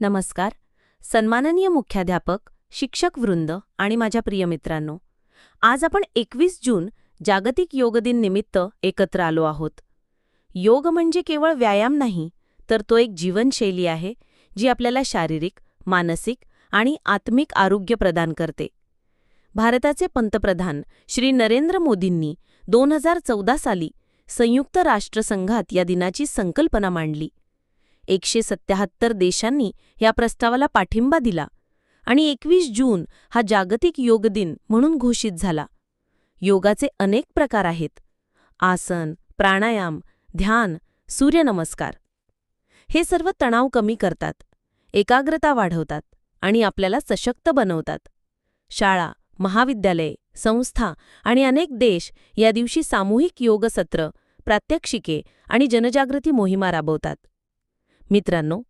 नमस्कार. सन्माननीय मुख्याध्यापक शिक्षक वृंद आणि माझ्या प्रिय मित्रांनो आज आपण एकवीस जून जागतिक योग दिन निमित्त एकत्र आलो आहोत. योग म्हणजे केवळ व्यायाम नाही तर तो एक जीवनशैली आहे जी आपल्याला शारीरिक मानसिक आणि आत्मिक आरोग्य प्रदान करते. भारताचे पंतप्रधान श्री नरेंद्र मोदींनी दोन हजार चौदा साली संयुक्त राष्ट्रसंघात या दिनाची संकल्पना मांडली. एकशे सत्याहत्तर देशांनी या प्रस्तावाला पाठिंबा दिला आणि एकवीस जून हा जागतिक योग दिन म्हणून घोषित झाला. योगाचे अनेक प्रकार आहेत. आसन प्राणायाम ध्यान सूर्यनमस्कार. हे सर्व तणाव कमी करतात एकाग्रता वाढवतात आणि आपल्याला सशक्त बनवतात. शाळा महाविद्यालये संस्था आणि अनेक देश या दिवशी सामूहिक योग सत्र प्रात्यक्षिके आणि जनजागृती मोहिमा राबवतात. Mitranu.